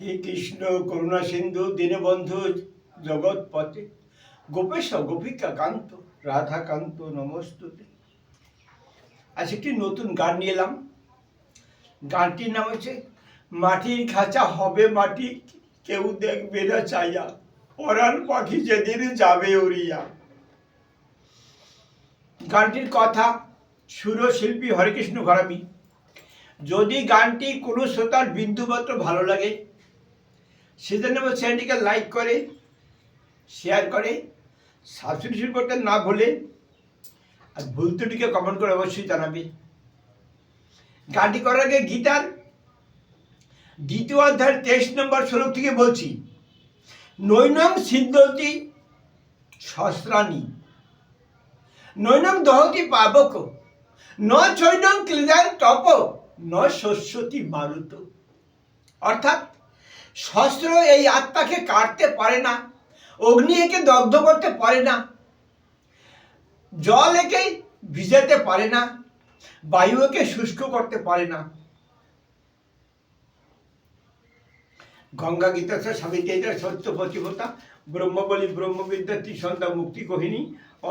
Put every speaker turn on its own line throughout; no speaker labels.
হে কৃষ্ণ করুণা সিন্ধু, দীনবন্ধু জগৎ পথে গোপেশ, গোপিকা কান্ত, রাধা কান্ত, নমস্তুতে। আজ একটি নতুন গান নিয়ে এলাম। গানটির নাম হচ্ছে, মাটির খাঁচা হবে মাটি, কেউ দেখবে না চাইয়া পরাণ পাখি যেদিন যাবে উড়িয়া। গানটির কথা সুরশিল্পী হরেকৃষ্ণ ঘরামি। যদি গানটি কোনো শ্রোতার বিন্দুমাত্র ভালো লাগে সেজন্য চ্যানেলটিকে লাইক করে শেয়ার করে সাবস্ক্রিপশন করতে না ভুলে আর ভুল ত্রুটিকে কমেন্ট করে অবশ্যই জানাবে। গানটি করার আগে গীতার দ্বিতীয় অধ্যায়ের তেইশ নম্বর শ্লোক থেকে বলছি নৈনম সিদ্ধতি সহস্রাণী নৈনম দহতি পাবক, ন চৈনম ক্লীড়ার তপ, ন শস্যতি মারুত। অর্থাৎ শস্ত্র এই আত্মাকে কাটতে পারে না, অগ্নি একে দগ্ধ করতে পারে না, জল একে ভিজাতে পারে না, বায়ু একে শুষ্ক করতে পারে না। গঙ্গা গীতা সাবিত্রী সত্য পতিপতা ব্রহ্মবলী ব্রহ্মবিদ্যা ত্রিসন্ধ্যা মুক্তি কোহিনী,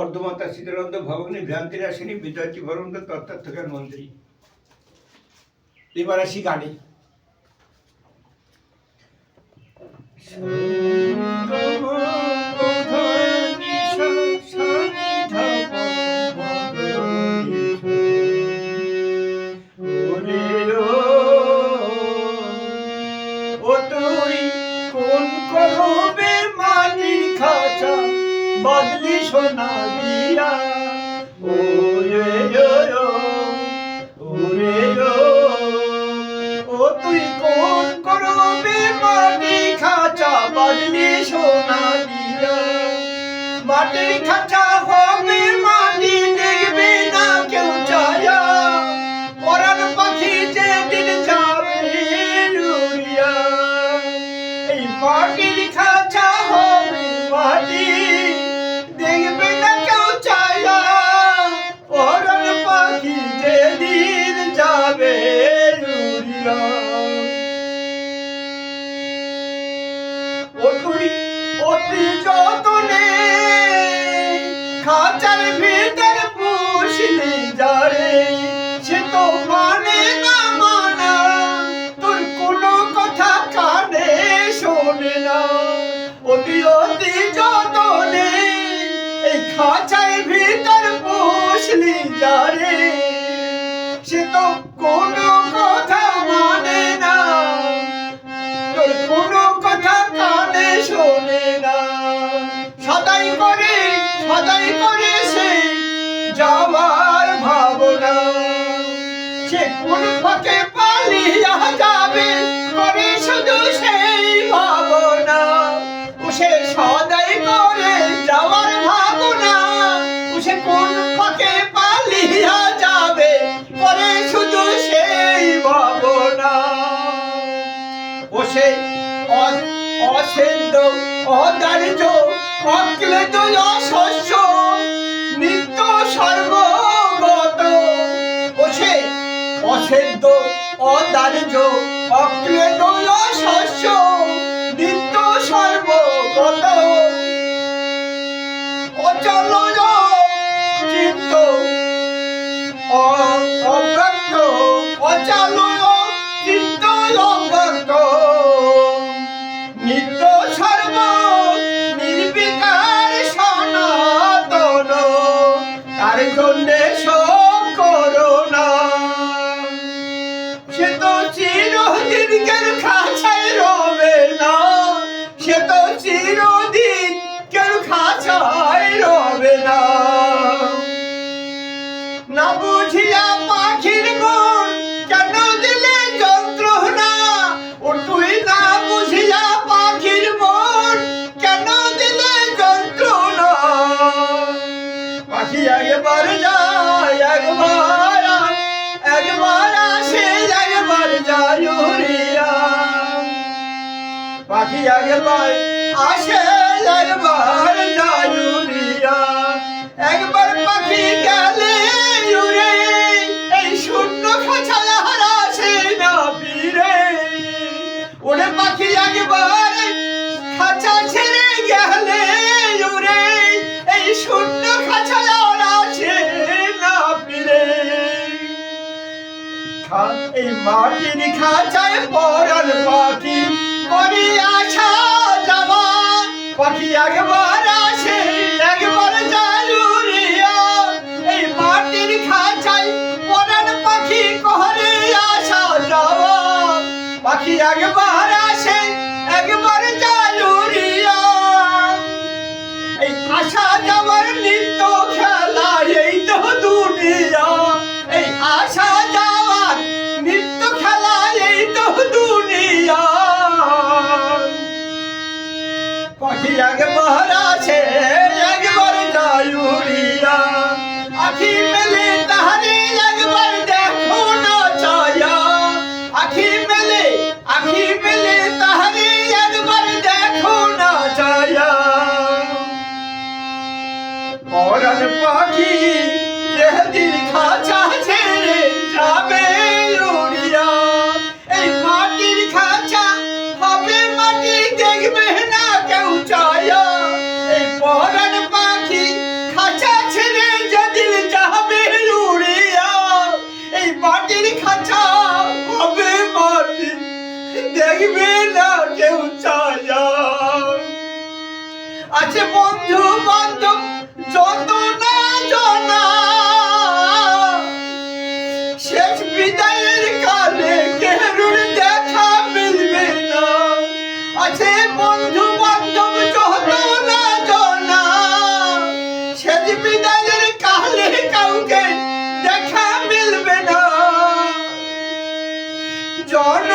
অর্ধমাতা সীতানন্দ ভগবানী ভ্রান্তি রাশিনী বিদ্যার্থী ভরন্দ, তত্ত্বার্থকার মন্ত্রী। এবার আসি গানে ও তুই কোন করবে মাটির খাঁচা বদলি সোনা খাঁচা বদলি ফাঁকে পালিয়া যাবে। করে শুধু সেই ভাবনা। সে সদাই করে যাওয়ার ভাবনা। সে কোন ফাঁকে পালিয়া যাবে? করে শুধু সেই ভাবনা। ও সেই অ- অসেদ্য অদারিজ অক্লেদ অশস্য অসেদ্য অদারিজ অক্লেদ শস্য নিত্য সর্বগত। গিয়া একবার একবার পাখি গেলে উড়ে, এই শূন্য খাঁচায় হারা সে না ফিরে এই শূন্য খাঁচায় হারা সে না ফিরে এই মাটির খাঁচায় পরার পাখি করিয়া পাখি একবার আসে। আছে বন্ধু বান্ধব যত না জানা শেষ বিদায়ের কালে দেখা মিলবে না। আছে বন্ধু বান্ধব যত না শেষ বিদায়ের কালে কাউকে দেখা মিলবে না। জানা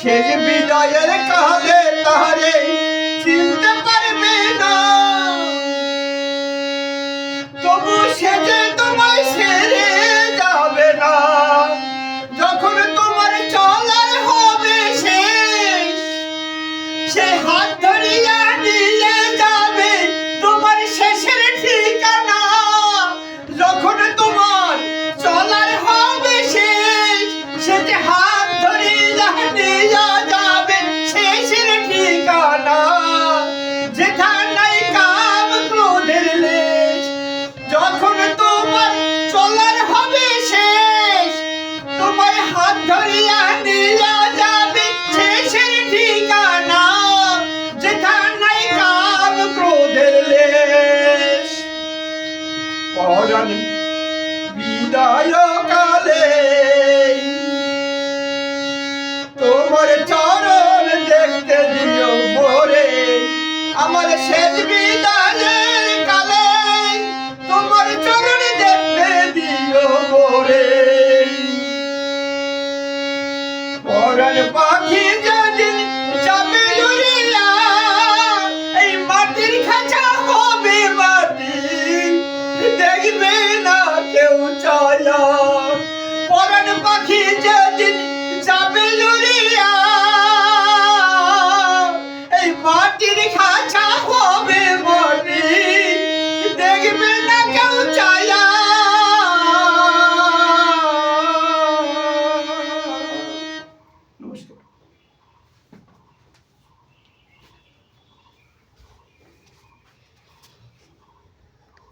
শেষ বিদায়ের কাহালে তাহারে ধরিয়া দিয়া যাবে শেষের ঠিকানা যেখানে কাম ক্রোধের লেশ পরণ বিদায় কালে তোমার চরণ দেখতে দিও মোরে আমার শেষ মরণ পাখি